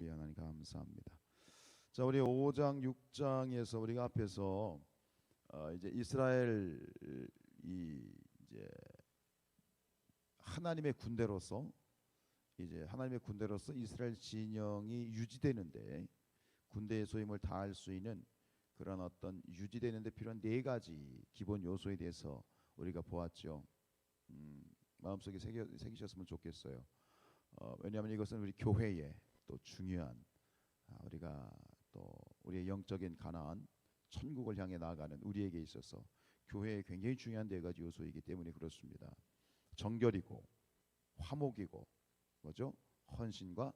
예, 하나님 감사합니다. 자, 우리 5장 6장에서 우리가 앞에서 어, 이제 이스라엘 이 이제 하나님의 군대로서 이제 하나님의 군대로서 이스라엘 진영이 유지되는데 군대의 소임을 다할 수 있는 그런 어떤 유지되는데 필요한 네 가지 기본 요소에 대해서 우리가 보았죠. 음, 마음속에 새겨, 새기셨으면 좋겠어요. 어, 왜냐하면 이것은 우리 교회에 또 중요한 아, 우리가 또 우리의 영적인 가나안 천국을 향해 나아가는 우리에게 있어서 교회에 굉장히 중요한 네 가지 요소이기 때문에 그렇습니다. 정결이고 화목이고 뭐죠? 헌신과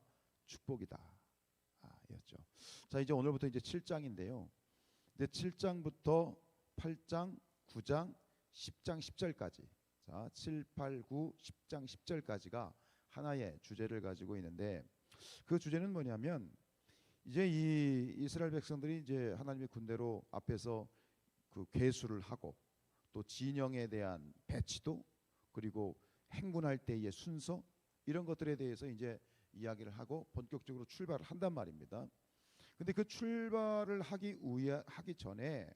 축복이다. 아, 였죠. 자, 이제 오늘부터 이제 7장인데요. 근데 7장부터 8장, 9장, 10장, 10절까지. 자, 7, 8, 9, 10장, 10절까지가 하나의 주제를 가지고 있는데 그 주제는 뭐냐면 이제 이 이스라엘 백성들이 이제 하나님의 군대로 앞에서 그 계수를 하고 또 진영에 대한 배치도 그리고 행군할 때의 순서 이런 것들에 대해서 이제 이야기를 하고 본격적으로 출발을 한단 말입니다. 근데 그 출발을 하기 위하, 하기 전에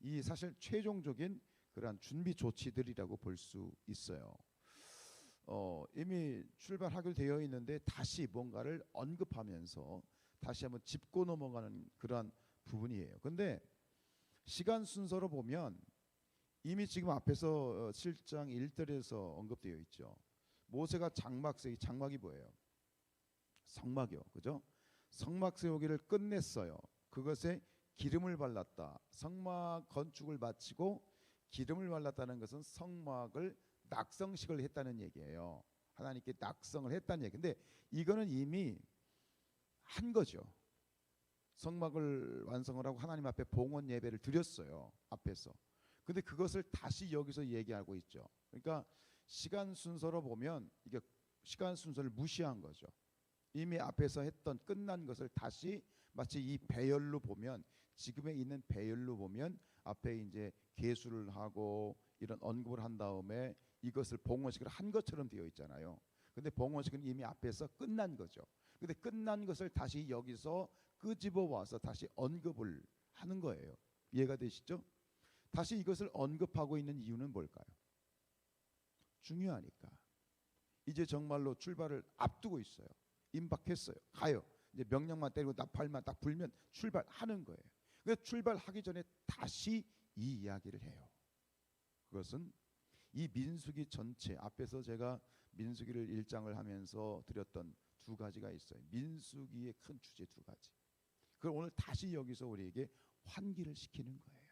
이 사실 최종적인 그러한 준비 조치들이라고 볼 수 있어요. 어, 이미 출발하기로 되어 있는데 다시 뭔가를 언급하면서 다시 한번 짚고 넘어가는 그러한 부분이에요. 근데 시간 순서로 보면 이미 지금 앞에서 7장 1절에서 언급되어 있죠. 모세가 장막 세기 장막이 뭐예요? 성막이요. 그죠? 성막 세우기를 끝냈어요. 그것에 기름을 발랐다. 성막 건축을 마치고 기름을 발랐다는 것은 성막을 낙성식을 했다는 얘기예요. 하나님께 낙성을 했다는 얘기. 근데 이거는 이미 한 거죠. 성막을 완성을 하고 하나님 앞에 봉헌 예배를 드렸어요. 앞에서. 근데 그것을 다시 여기서 얘기하고 있죠. 그러니까 시간 순서로 보면 이게 시간 순서를 무시한 거죠. 이미 앞에서 했던 끝난 것을 다시 마치 이 배열로 보면 지금에 있는 배열로 보면 앞에 이제 개수를 하고 이런 언급을 한 다음에 이것을 봉헌식을 한 것처럼 되어 있잖아요. 근데 봉헌식은 이미 앞에서 끝난 거죠. 근데 끝난 것을 다시 여기서 끄집어 와서 다시 언급을 하는 거예요. 이해가 되시죠? 다시 이것을 언급하고 있는 이유는 뭘까요? 중요하니까. 이제 정말로 출발을 앞두고 있어요. 임박했어요. 가요. 이제 명령만 때리고 나팔만 딱 불면 출발하는 거예요. 그래서 출발하기 전에 다시 이 이야기를 해요. 그것은 이 민수기 전체 앞에서 제가 민수기를 일장을 하면서 드렸던 두 가지가 있어요. 민수기의 큰 주제 두 가지. 그걸 오늘 다시 여기서 우리에게 환기를 시키는 거예요.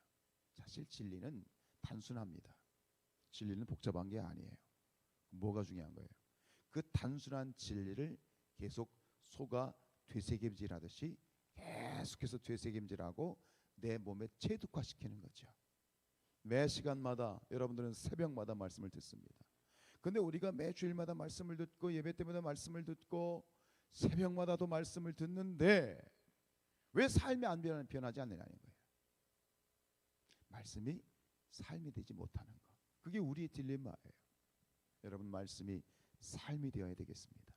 사실 진리는 단순합니다. 진리는 복잡한 게 아니에요. 뭐가 중요한 거예요? 그 단순한 진리를 계속 속아 되새김질하듯이 계속해서 되새김질하고 내 몸에 체득화시키는 거죠. 매 시간마다 여러분들은 새벽마다 말씀을 듣습니다. 근데 우리가 매 주일마다 말씀을 듣고 예배 때마다 말씀을 듣고 새벽마다도 말씀을 듣는데 왜 삶이 안 변하지 않느냐는 거예요. 말씀이 삶이 되지 못하는 거. 그게 우리의 딜레마예요. 여러분 말씀이 삶이 되어야 되겠습니다.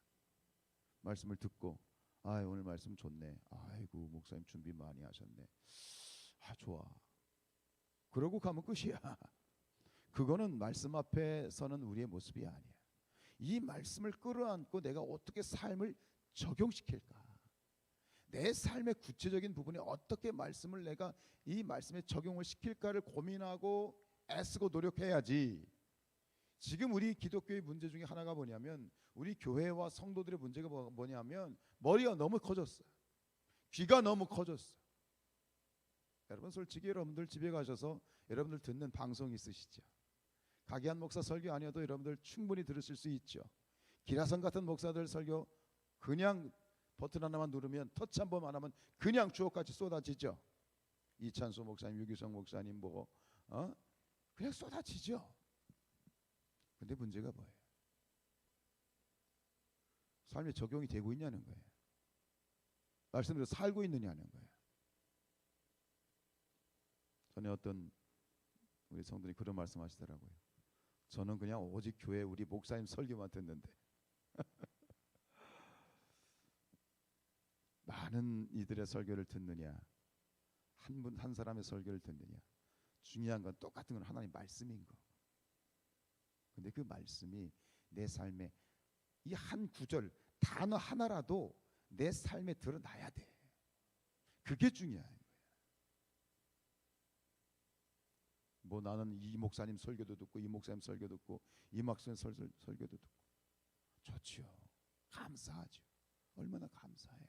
말씀을 듣고 아 오늘 말씀 좋네. 아이고 목사님 준비 많이 하셨네. 아 좋아. 그러고 가면 끝이야. 그거는 말씀 앞에 서는 우리의 모습이 아니야. 이 말씀을 끌어안고 내가 어떻게 삶을 적용시킬까? 내 삶의 구체적인 부분에 어떻게 말씀을 내가 이 말씀에 적용을 시킬까를 고민하고 애쓰고 노력해야지. 지금 우리 기독교의 문제 중에 하나가 뭐냐면 우리 교회와 성도들의 문제가 뭐- 뭐냐면 머리가 너무 커졌어. 귀가 너무 커졌어. 여러분 솔직히 여러분들 집에 가셔서 여러분들 듣는 방송 있으시죠? 가기한 목사 설교 아니어도 여러분들 충분히 들으실 수 있죠. 기라성 같은 목사들 설교 그냥 버튼 하나만 누르면 터치 한 번만 하면 그냥 주옥같이 쏟아지죠. 이찬수 목사님, 유기성 목사님 뭐 어? 그냥 쏟아지죠. 근데 문제가 뭐예요? 삶에 적용이 되고 있냐는 거예요. 말씀대로 살고 있느냐는 거예요. 전에 어떤 우리 성도님 그런 말씀하시더라고요. 저는 그냥 오직 교회 우리 목사님 설교만 듣는데 많은 이들의 설교를 듣느냐 한분한 사람의 설교를 듣느냐 중요한 건 똑같은 건 하나님 말씀인 거. 근데 그 말씀이 내 삶에 이 한 구절 단어 하나라도 내 삶에 드러나야 돼. 그게 중요한 뭐 나는 이 목사님 설교도 듣고 이 목사님 설교 듣고 이 목사님 설, 설, 설교도 듣고 좋지요. 감사하죠. 얼마나 감사해요.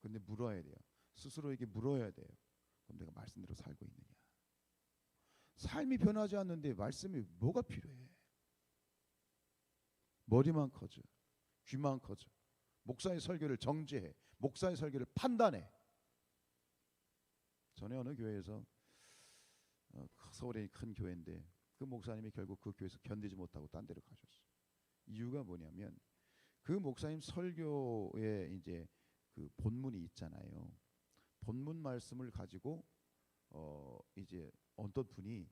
근데 물어야 돼요. 스스로에게 물어야 돼요. 그럼 내가 말씀대로 살고 있느냐? 삶이 변하지 않는데 말씀이 뭐가 필요해? 머리만 커져, 귀만 커져. 목사의 설교를 정죄해, 목사의 설교를 판단해. 전에 어느 교회에서 어, 서울에 큰 교회인데 그 목사님이 결국 그 교회에서 견디지 못하고 딴 데로 가셨어. 이유가 뭐냐면 그 목사님 설교에 이제 그 본문이 있잖아요. 본문 말씀을 가지고 어 이제 어떤 분이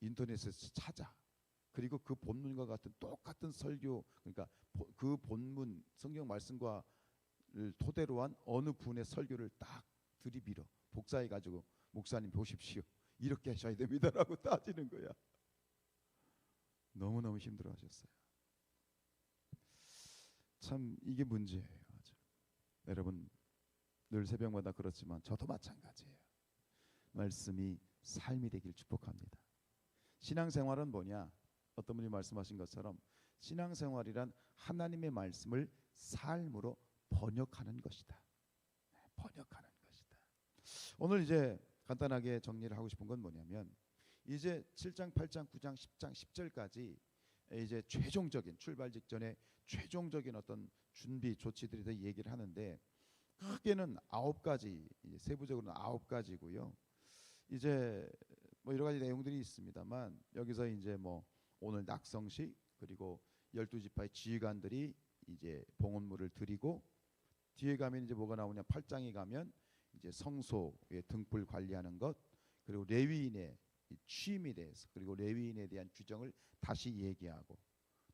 인터넷에서 찾아 그리고 그 본문과 같은 똑같은 설교 그러니까 보- 그 본문 성경 말씀과를 토대로 한 어느 분의 설교를 딱 들이밀어 복사해 가지고 목사님 보십시오 이렇게 하셔야 됩니다라고 따지는 거야 너무 너무 힘들어 하셨어요 참 이게 문제예요 아주. 여러분 늘 새벽마다 그렇지만 저도 마찬가지예요 말씀이 삶이 되길 축복합니다. 신앙생활은 뭐냐? 어떤 분이 말씀하신 것처럼 신앙생활이란 하나님의 말씀을 삶으로 번역하는 것이다. 네, 번역하는 것이다. 오늘 이제 간단하게 정리를 하고 싶은 건 뭐냐면 이제 7장, 8장, 9장, 10장, 10절까지 이제 최종적인 출발 직전에 최종적인 어떤 준비 조치들에 대해 얘기를 하는데 크게는 아홉 가지 세부적으로는 아홉 가지고요. 이제 뭐 여러 가지 내용들이 있습니다만 여기서 이제 뭐 오늘 낙성식 그리고 열두 지파의 지휘관들이 이제 봉헌물을 드리고 뒤에 가면 이제 뭐가 나오냐 팔장에 가면 이제 성소의 등불 관리하는 것 그리고 레위인의 이 취임에 대해서 그리고 레위인에 대한 규정을 다시 얘기하고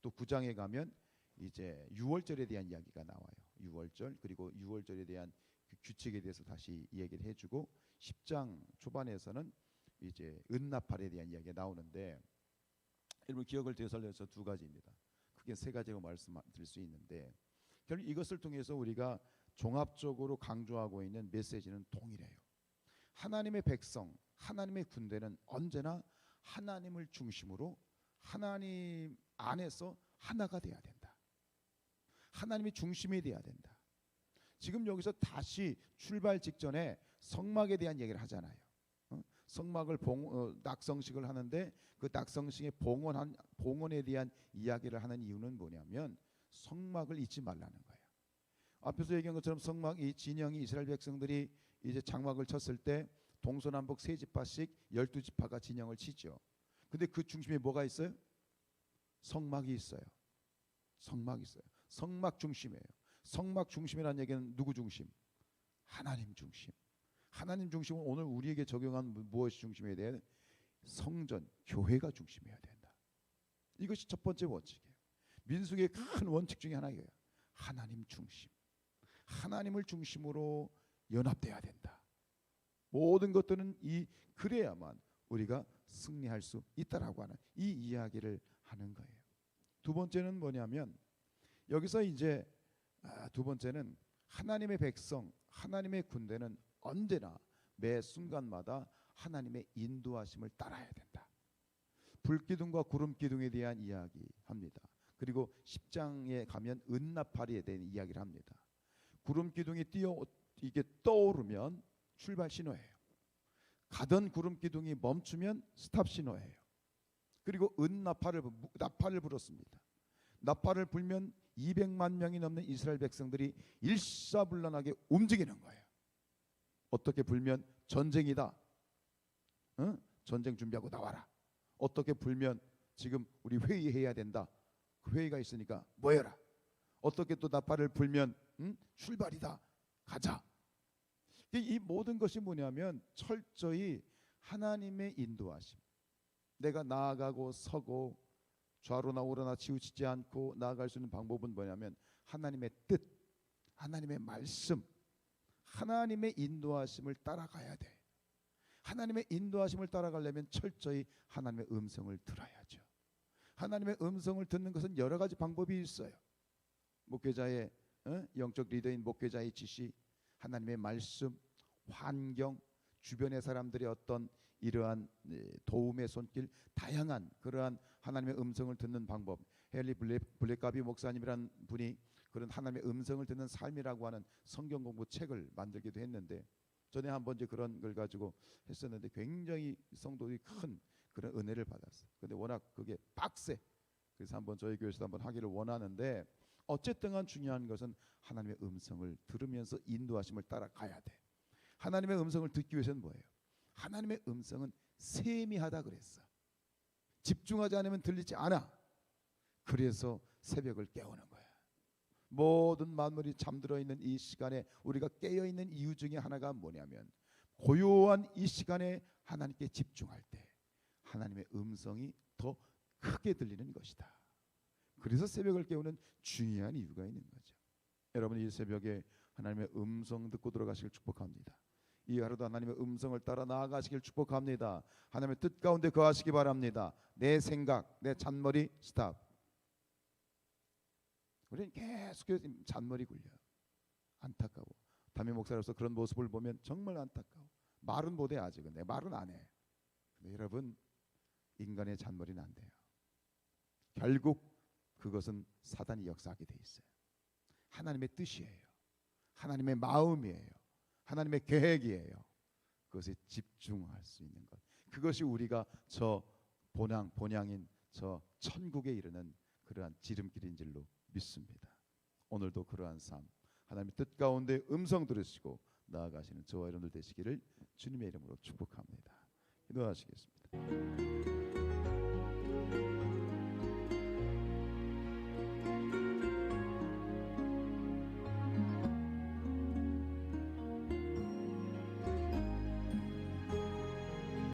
또 구장에 가면 이제 유월절에 대한 이야기가 나와요. 유월절 그리고 유월절에 대한 그 규칙에 대해서 다시 얘기를 해주고 10장 초반에서는 이제 은나팔에 대한 이야기가 나오는데 여러분 기억을 되살려서 두 가지입니다. 크게 세 가지로 말씀드릴 수 있는데 결국 이것을 통해서 우리가 종합적으로 강조하고 있는 메시지는 동일해요. 하나님의 백성, 하나님의 군대는 언제나 하나님을 중심으로 하나님 안에서 하나가 돼야 된다. 하나님이 중심이 돼야 된다. 지금 여기서 다시 출발 직전에 성막에 대한 얘기를 하잖아요. 어? 성막을 봉, 어, 낙성식을 하는데 그 낙성식의 봉헌한 봉헌에 대한 이야기를 하는 이유는 뭐냐면 성막을 잊지 말라는 거예요. 앞에서 얘기한 것처럼 성막 이 진영이 이스라엘 백성들이 이제 장막을 쳤을 때 동서남북 세 지파씩 열두 지파가 진영을 치죠. 근데 그 중심에 뭐가 있어요? 성막이 있어요. 성막이 있어요. 성막 중심이에요. 성막 중심이라는 얘기는 누구 중심? 하나님 중심. 하나님 중심은 오늘 우리에게 적용한 무- 무엇이 중심이어야 돼? 성전, 교회가 중심이어야 된다. 이것이 첫 번째 원칙이에요. 민숙의 큰 원칙 중에 하나예요. 하나님 중심. 하나님을 중심으로 연합돼야 된다. 모든 것들은 이 그래야만 우리가 승리할 수 있다라고 하는 이 이야기를 하는 거예요. 두 번째는 뭐냐면 여기서 이제 아, 두 번째는 하나님의 백성, 하나님의 군대는 언제나 매 순간마다 하나님의 인도하심을 따라야 된다. 불기둥과 구름 기둥에 대한 이야기합니다. 그리고 10장에 가면 은나팔이에 대한 이야기를 합니다. 구름 기둥이 뛰어 이게 떠오르면 출발 신호예요. 가던 구름 기둥이 멈추면 스탑 신호예요. 그리고 은 나팔을 부- 나팔을 불었습니다. 나팔을 불면 200만 명이 넘는 이스라엘 백성들이 일사불란하게 움직이는 거예요. 어떻게 불면 전쟁이다. 응? 전쟁 준비하고 나와라. 어떻게 불면 지금 우리 회의해야 된다. 그 회의가 있으니까 모여라. 어떻게 또 나팔을 불면 응? 출발이다. 가자. 이- 이 모든 것이 뭐냐면 철저히 하나님의 인도하심. 내가 나아가고 서고 좌로나 우로나 치우치지 않고 나아갈 수 있는 방법은 뭐냐면 하나님의 뜻, 하나님의 말씀, 하나님의 인도하심을 따라가야 돼. 하나님의 인도하심을 따라가려면 철저히 하나님의 음성을 들어야죠. 하나님의 음성을 듣는 것은 여러 가지 방법이 있어요. 목회자의 어? 영적 리더인 목회자의 지시, 하나님의 말씀, 환경, 주변의 사람들의 어떤 이러한 예, 도움의 손길, 다양한 그러한 하나님의 음성을 듣는 방법. 헨리 블랙, 블랙가비 목사님이란 분이 그런 하나님의 음성을 듣는 삶이라고 하는 성경 공부 책을 만들기도 했는데 전에 한번 이제 그런 걸 가지고 했었는데 굉장히 성도들이 큰 그런 은혜를 받았어요. 근데 워낙 그게 빡세. 그래서 한번 저희 교회에서 한번 하기를 원하는데 어쨌든 간 중요한 것은 하나님의 음성을 들으면서 인도하심을 따라가야 돼. 하나님의 음성을 듣기 위해서는 뭐예요? 하나님의 음성은 세미하다 그랬어. 집중하지 않으면 들리지 않아. 그래서 새벽을 깨우는 거야. 모든 만물이 잠들어 있는 이 시간에 우리가 깨어 있는 이유 중에 하나가 뭐냐면 고요한 이 시간에 하나님께 집중할 때 하나님의 음성이 더 크게 들리는 것이다. 그래서 새벽을 깨우는 중요한 이유가 있는 거죠. 여러분 이 새벽에 하나님의 음성 듣고 들어가시길 축복합니다. 이 하루도 하나님의 음성을 따라 나아가시길 축복합니다. 하나님의 뜻 가운데 거하시기 바랍니다. 내 생각, 내 잔머리 스탑. 우리는 계속해서 잔머리 굴려. 안타까워. 담임 목사로서 그런 모습을 보면 정말 안타까워. 말은 못해 아직은. 내 말은 안 해. 근데 여러분 인간의 잔머리는 안 돼요. 결국 그것은 사단이 역사하게 돼 있어요. 하나님의 뜻이에요. 하나님의 마음이에요. 하나님의 계획이에요. 그것에 집중할 수 있는 것. 그것이 우리가 저 본향 본향인 저 천국에 이르는 그러한 지름길인 줄로 믿습니다. 오늘도 그러한 삶 하나님의 뜻 가운데 음성 들으시고 나아가시는 저와 여러분들 되시기를 주님의 이름으로 축복합니다. 기도하시겠습니다.